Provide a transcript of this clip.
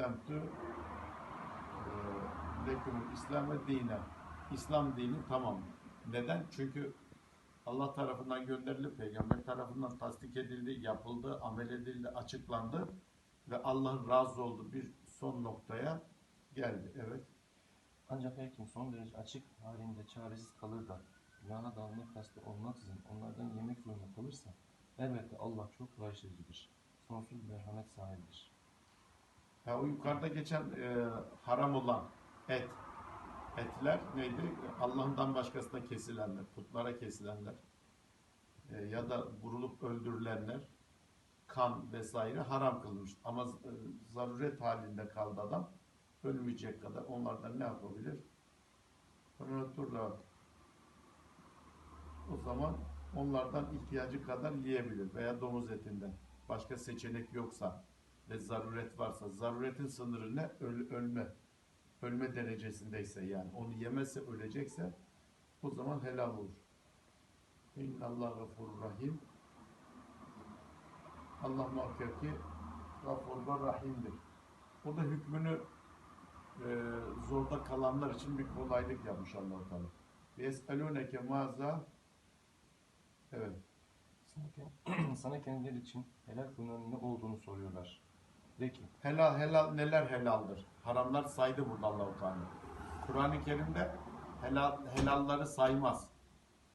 eslemtü lekumul İslam ve dine. İslam dini tamam. Neden? Çünkü Allah tarafından gönderilip peygamber tarafından tasdik edildi, yapıldı, amel edildi, açıklandı ve Allah'ın razı olduğu bir son noktaya geldi. Evet. Ancak her kim son derece açık halinde çaresiz kalır da günaha dalma kastı olmaksızın onlardan yemek zorunda kalırsa elbette Allah çok bağışlayıcıdır. Sonsuz merhamet sahibidir. Ya o yukarıda geçen e, haram olan et, etler neydi? Allah'ından başkasına kesilenler, putlara kesilenler e, ya da vurulup öldürülenler, kan vesaire haram kılmış. Ama e, zaruret halinde kaldı adam, ölmeyecek kadar onlardan ne yapabilir? Fırlaturla o zaman onlardan ihtiyacı kadar yiyebilir veya domuz etinden. Başka seçenek yoksa ve zaruret varsa, zaruretin sınırı ne? Öl- ölme. Ölme derecesindeyse yani. Onu yemezse ölecekse o zaman helal olur. İnnallah gafurur rahim. Allah muhakkak ki gafur ve rahimdir. O da hükmünü e, zorda kalanlar için bir kolaylık yapmış Allah-u Teala. Ve yeselûneke maza Evet. Sana, sana kendileri için helal kılınan ne olduğunu soruyorlar. De Helal helal neler helaldir? Haramlar saydı burada Allahu Teala. Kur'an-ı Kerim'de helal helalları saymaz.